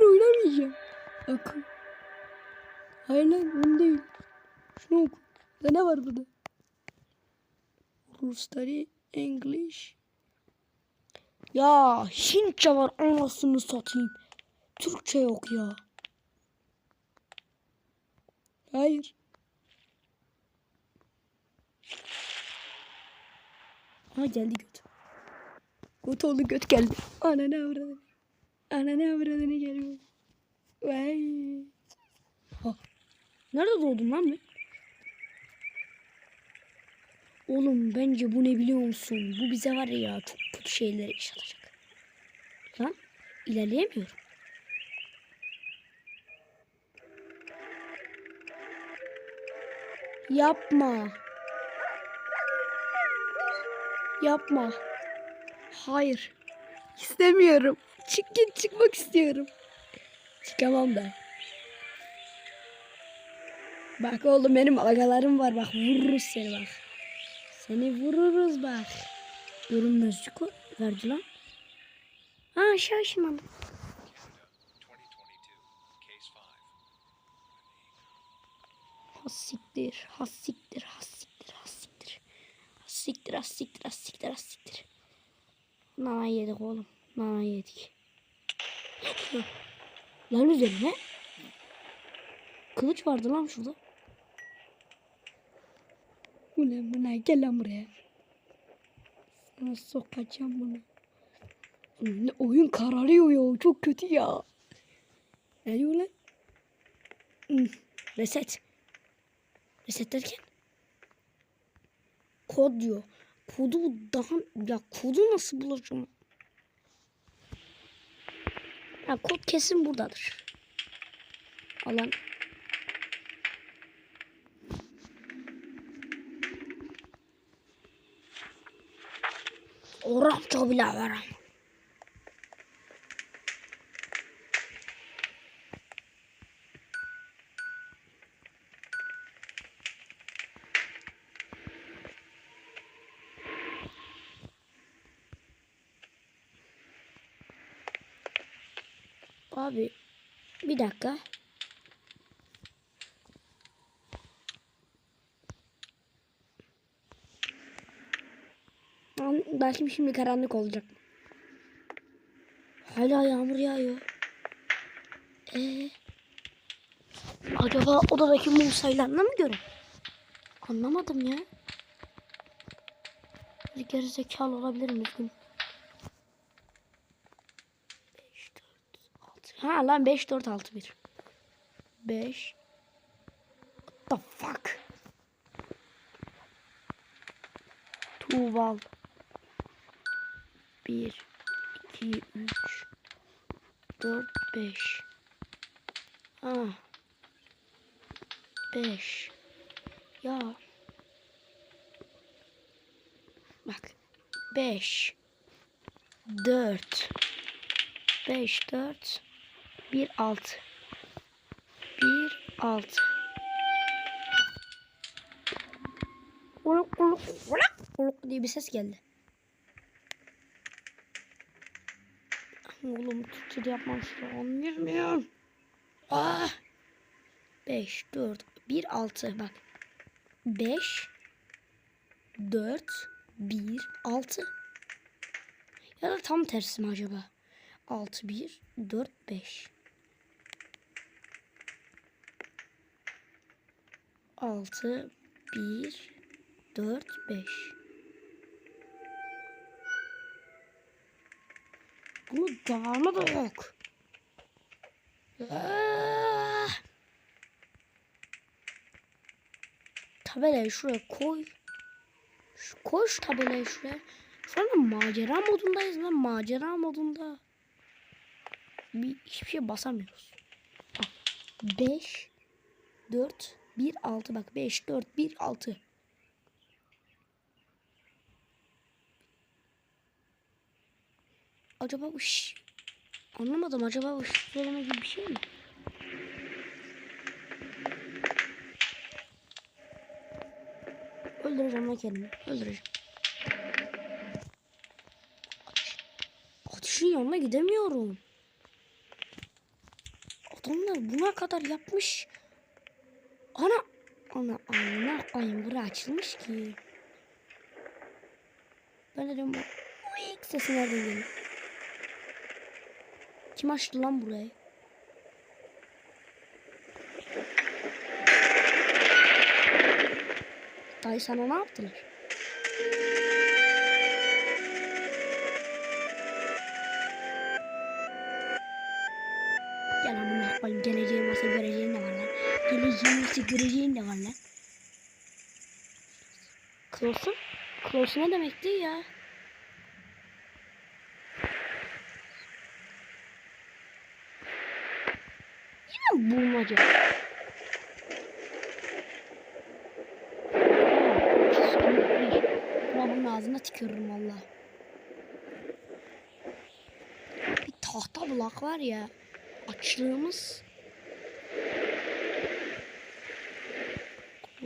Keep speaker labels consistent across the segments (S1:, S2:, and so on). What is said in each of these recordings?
S1: ben oynamayacağım. Akıl. Hayır lan bunu değil. Şunu oku. Da ne var burada? Study English. Ya Hintçe var anasını satayım. Türkçe yok ya. Hayır. Ha geldi göt. Göt oldu göt geldi. Ana ne avradını. Ana ne avradını geliyor. Vay. Ha. Nerede doğdum lan ben? Oğlum bence bu ne biliyor musun? Bu bize var ya çok kötü şeyler yaşatacak. Lan ilerleyemiyorum. Yapma. Yapma. Hayır. İstemiyorum. Çık git çıkmak istiyorum. Çıkamam da. Bak oğlum benim agalarım var bak vururuz seni bak. Seni vururuz bak. Görünmezlik o. Verdi lan. Ha aşağı ışınlandı.
S2: 2022, case 5.
S1: Hassiktir, hassiktir, hassiktir, hassiktir. Hassiktir, hassiktir, hassiktir, hassiktir. Nana yedik oğlum. Nana yedik. Hı. lan üzerine. Kılıç vardı lan şurada. Ulan buna gel lan buraya. Sana sokacağım bunu. Ulan oyun kararıyor ya. Çok kötü ya. Ne diyor lan? Reset. Reset derken? Kod diyor. Kodu daha... Ya kodu nasıl bulacağım? Ha, kod kesin buradadır. Alan. Orapça bile verem. Abi bir dakika. Belki şimdi karanlık olacak. Hala yağmur yağıyor. Ee, acaba odadaki mum sayılarına mı göre? Anlamadım ya. Bir geri zekalı olabilirim üzgün. 5, 4, 6. Ha lan 5, 4, 6, 1. 5. What the fuck? Tuval. 1, 2, 3, 4, 5. Ah. 5. Ya. Bak. 5. 4. 5, 4. 1, 6. 1, 6. Kuluk kuluk kuluk kuluk diye bir ses geldi. Oğlum tuttu yapmamıştı. Anlayamıyorum. Ah. 5, 4, 1, 6. Bak. 5, 4, 1, 6. Ya da tam tersi mi acaba? 6, 1, 4, 5. 6, 1, 4, 5. Bunu dağılma da yok. Ah! Tabelayı şuraya koy. Şu, koy şu tabelayı şuraya. Şu anda macera modundayız lan. Macera modunda. Bir, hiçbir şey basamıyoruz. Bak. 5 4 1 6 bak 5 4 1 6. Acaba bu anlamadım acaba bu söyleme gibi bir şey mi? Öldüreceğim lan kendimi. Öldüreceğim. Ateş. Ateşin yanına gidemiyorum. Adamlar buna kadar yapmış. Ana ana ana koyayım bura açılmış ki. Ben de diyorum bu uyuk sesi nereden geliyor? Kim açtı lan burayı? Dayı sana ne yaptılar? Gel amına koyayım geleceğin varsa göreceğin de var lan. Geleceğin varsa göreceğin de var lan. Close? Close ne demekti ya? Yine bulmaca. Bunun ağzına tükürürüm valla. Bir tahta bulak var ya. Açlığımız.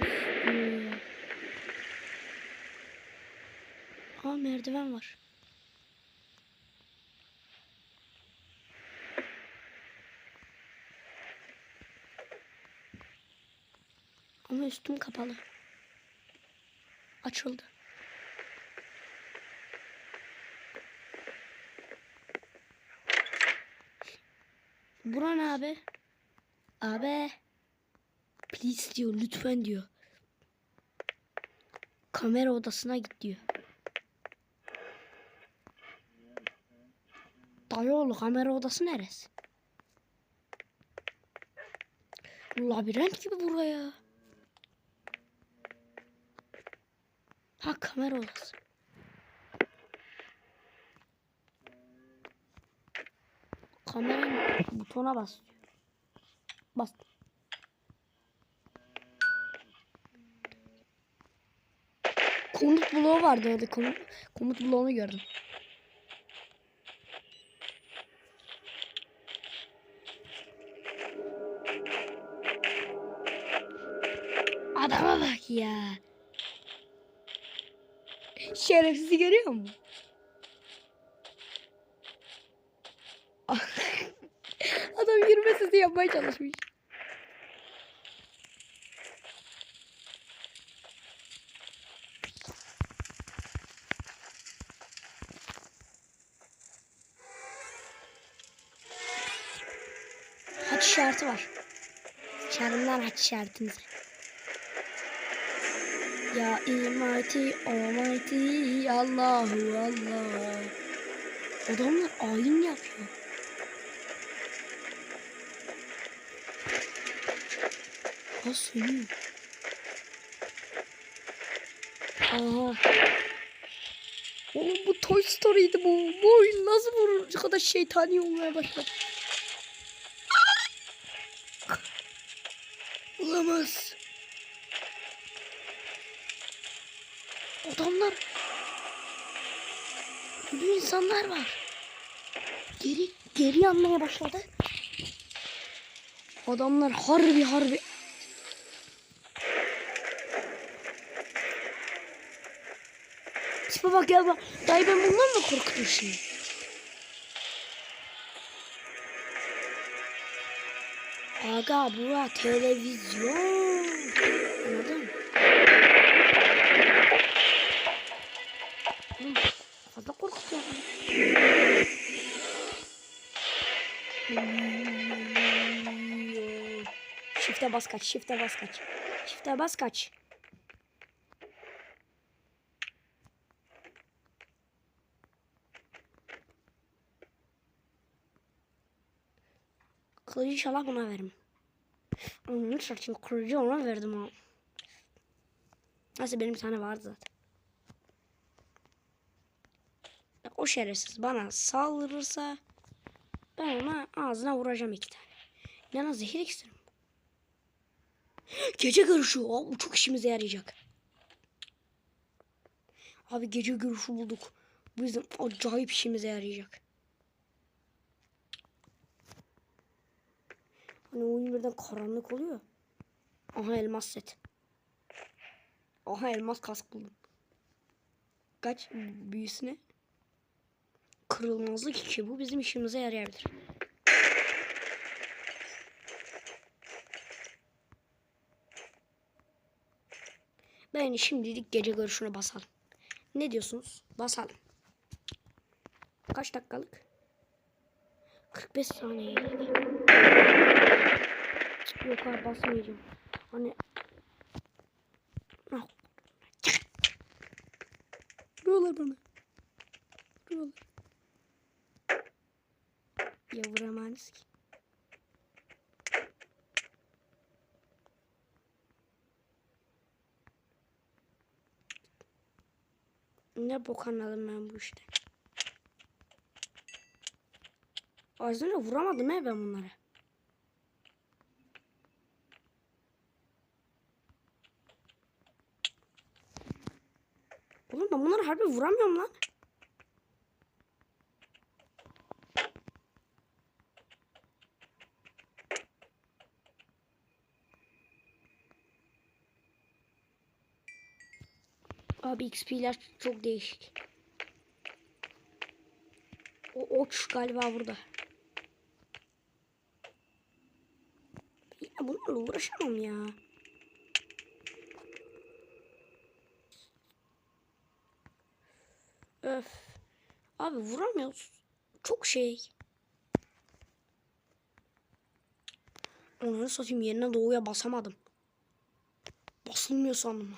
S1: Korkmuyor. Aa merdiven var. Ama üstüm kapalı. Açıldı. Buran abi. Abi. Please diyor lütfen diyor. Kamera odasına git diyor. Dayıoğlu kamera odası neresi? Labirent gibi buraya. Ha kamera odası. Kameranın butona bas diyor. Bas. Komut bloğu vardı orada. Komut, komut bloğunu gördüm. Adama bak ya. Şerefsizi görüyor musun? Adam girmesiz yapmaya çalışmış. İşareti var. Çarımdan haç işaretimizi. Ya Almighty, Almighty, Allahu Allah. Adamlar ayin yapıyor. Ha sönüyor. Aha. Oğlum bu Toy Story'ydi bu. Bu oyun nasıl bu kadar şeytani olmaya başladı? Olamaz. Adamlar ölü insanlar var. Geri geri yanmaya başladı. Adamlar harbi harbi Tipe bak ya. Dayı ben bundan mı korktum şimdi? Aga bura televizyon. Anladın mı? Fazla korkutuyor. Shift'e bas kaç, shift'e bas kaç. Shift'e bas kaç. Kılıcı inşallah buna veririm. Onun için kılıcı ona verdim ha. Nasıl benim tane vardı zaten. O şerefsiz bana saldırırsa ben ona ağzına vuracağım iki tane. Yana zehir iksirim. Gece görüşü. Aa, bu çok işimize yarayacak. Abi gece görüşü bulduk. Bu bizim acayip işimize yarayacak. Hani oyun birden karanlık oluyor. Aha elmas set. Aha elmas kask buldum. Kaç büyüsü ne? Kırılmazlık 2 bu bizim işimize yarayabilir. Ben şimdilik gece görüşüne basalım. Ne diyorsunuz? Basalım. Kaç dakikalık? 45 saniye. Yok abi basmayacağım. Hani Ah. Vuruyorlar bana. Vuruyorlar. Ya vuramayız ki. Ne bok anladım ben bu işte. Önce vuramadım he ben bunları. Oğlum ben bunları harbi vuramıyorum lan. Abi XP'ler çok değişik. O oç galiba burada. Ya bunlarla uğraşamam ya. Öf. Abi vuramıyoruz. Çok şey. Onu satayım yerine doğuya basamadım. Basılmıyor sandım.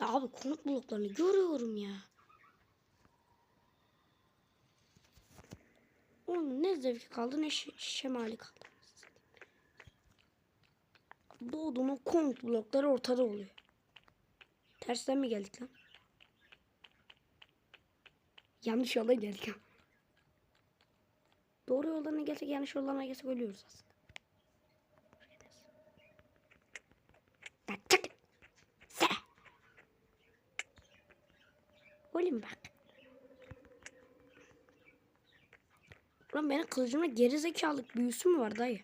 S1: Ya abi konut bloklarını görüyorum ya. Onun ne zevki kaldı ne şe- şemali kaldı. Doğduğunun konut blokları ortada oluyor. Tersten mi geldik lan? Yanlış yola geldik. Doğru yollarına gelsek yanlış yollarına gelsek ölüyoruz aslında. Oğlum bak. Lan benim kılıcımda geri zekalık büyüsü mü var dayı?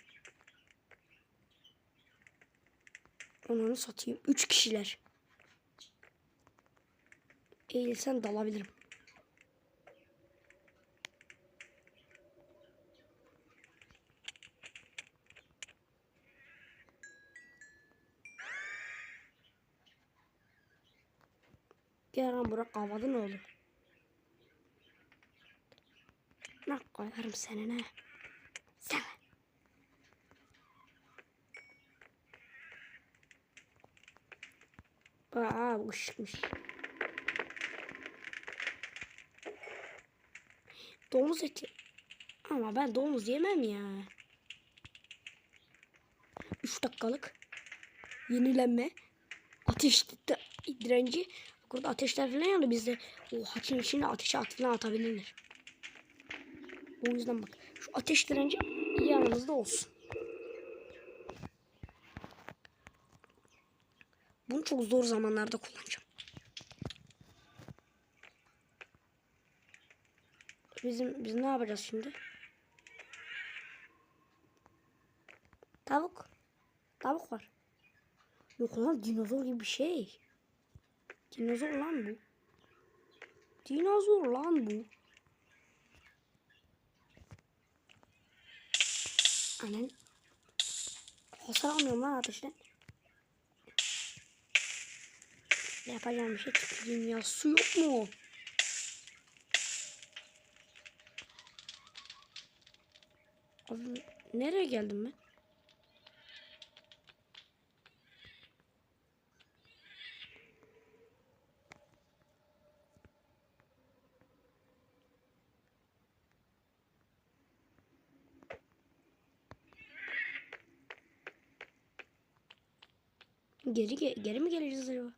S1: Onu satayım. Üç kişiler. Eğilsen dalabilirim. Gel lan Burak kavadı ne olur? Ne koyarım seninle? Sen. Aa bu ışıkmış. Domuz eti. Ama ben domuz yemem ya. 3 dakikalık yenilenme. Ateş di- direnci. Burada ateşler falan yandı bizde. O haçın içine ateşe at falan atabilirler. O yüzden bak. Şu ateş direnci yanımızda olsun. Bunu çok zor zamanlarda kullanacağım. Bizim biz ne yapacağız şimdi? Tavuk. Tavuk var. Yok lan dinozor gibi bir şey. Dinozor lan bu. Dinozor lan bu. Annen. Hasar almıyorum lan ateşten. Yapacağım bir şey tüküreyim ya. Su yok mu? Nereye geldim ben? Geri ge- geri mi geleceğiz acaba?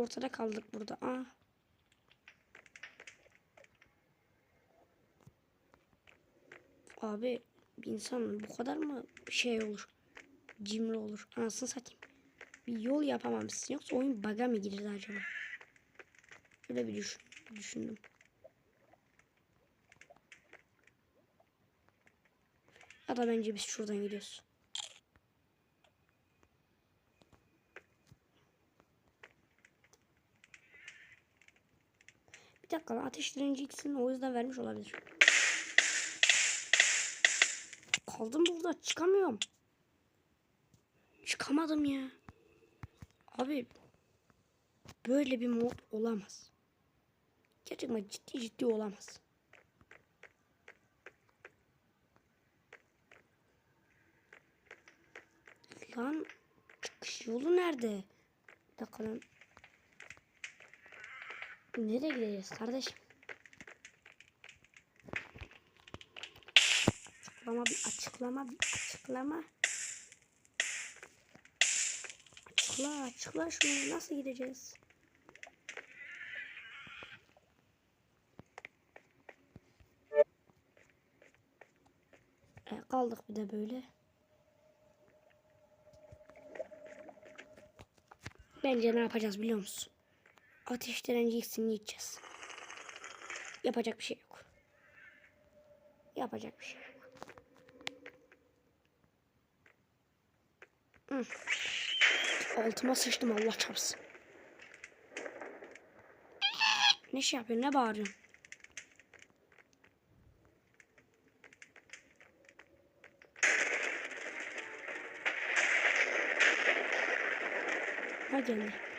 S1: Ortada kaldık burada. Aa. Abi bir insan bu kadar mı şey olur? Cimri olur. Anasını satayım. Bir yol yapamamışsın. Yoksa oyun bug'a mı girdi acaba? Öyle bir düşün, düşündüm. Ya da bence biz şuradan gidiyoruz. Bir dakika lan ateş ikisini o yüzden vermiş olabilir. Kaldım burada çıkamıyorum. Çıkamadım ya. Abi böyle bir mod olamaz. Gerçekten ciddi ciddi olamaz. Lan çıkış yolu nerede? Bir dakika. Nereye gideceğiz kardeşim? Açıklama bir açıklama bir açıklama. Açıkla açıkla şunu nasıl gideceğiz? E, kaldık bir de böyle. Bence ne yapacağız biliyor musun? Ateş direnci ikisini yiyeceğiz. Yapacak bir şey yok. Yapacak bir şey yok. Hı. Altıma sıçtım Allah çarpsın. Ne şey yapıyorsun ne bağırıyorsun? Ha geldi.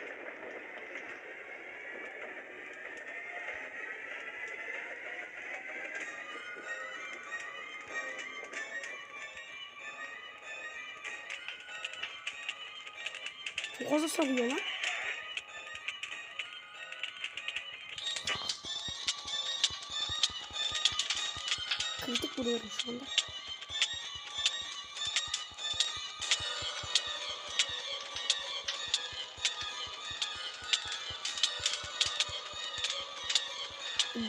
S1: Fazla sarıyor lan. Kritik vuruyorum şu anda.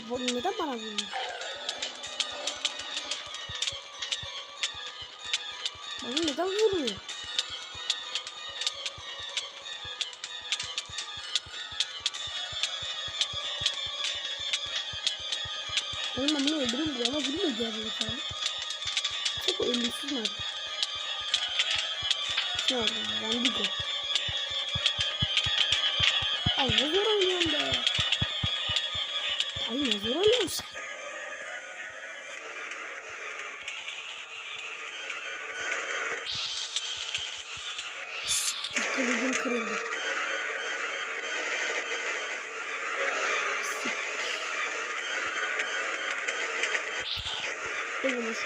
S1: Bu neden bana vuruyor? Bana neden vurmuyor? Oğlum ben bunu öldürürüm bu ama vurmuyor gerçekten. Çok ölümsüz mü abi? Ne oldu? Randigo. Ay ne zor oynuyorsun be. Ay ne zor oynuyorsun sen. Kılıcım kırıldı.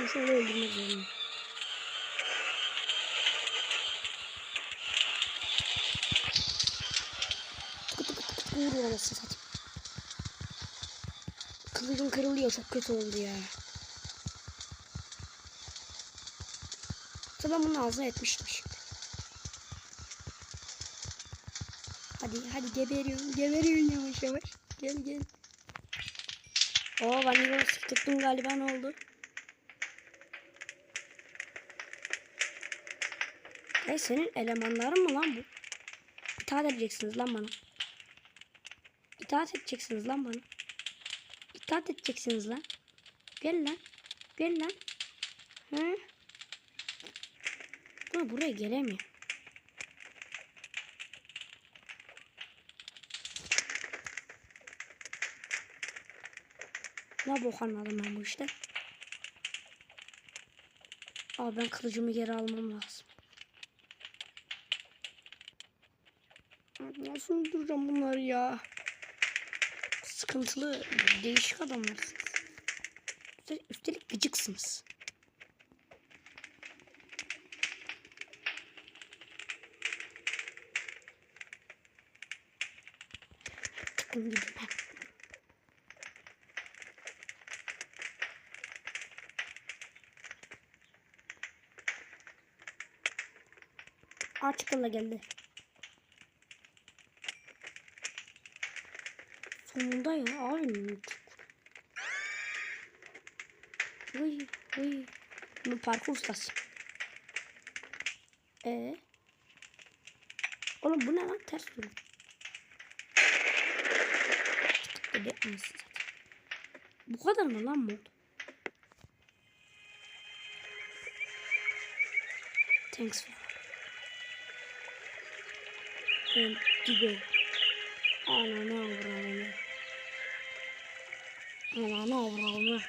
S1: Şöyle öldürmek zorunda. Vuruyor anasını satayım. Kılıcım kırılıyor çok kötü oldu ya. Ben bunun ağzına etmiştim şimdi. Hadi hadi geberiyorum geberiyorum yavaş yavaş. Gel gel. Oo ben de sıktım galiba ne oldu? Hey senin elemanların mı lan bu? İtaat edeceksiniz lan bana. İtaat edeceksiniz lan bana. İtaat edeceksiniz lan. Gel lan. Gel lan. Hı? Bu buraya gelemiyor. Ne bok ben bu işte. Abi ben kılıcımı geri almam lazım. Nasıl öldüreceğim bunları ya? Sıkıntılı, değişik adamlarsınız. Üstelik, üstelik gıcıksınız. Tıkın gidin ben. Aa geldi. Sonunda ya abi. Uy uy. Bu parkur ustası. Ee? Oğlum bu ne lan ters satayım. Bu kadar mı lan mod? Thanks for. And to go. Ana ne avradını. Ananı avradını.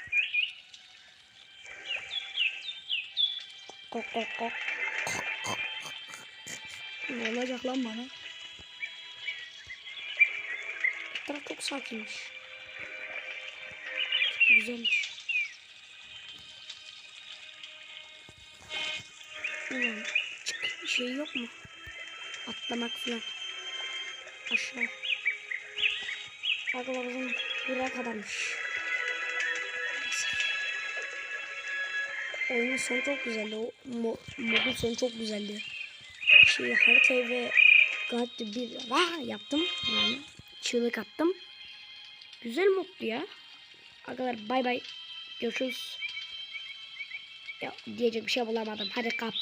S1: Kok kok kok. Ne olacak lan bana? Taraf çok sakinmiş. Güzelmiş. Ulan çık bir şey yok mu? Atlamak falan. Aşağı. Arkadaşlar buraya kadarmış. Oyunun sonu çok güzeldi. O mo modun sonu çok güzeldi. Şey haritayı ve de bir vah yaptım. Yani çığlık attım. Güzel moddu ya. Arkadaşlar bay bay. Görüşürüz. Ya diyecek bir şey bulamadım. Hadi kapat.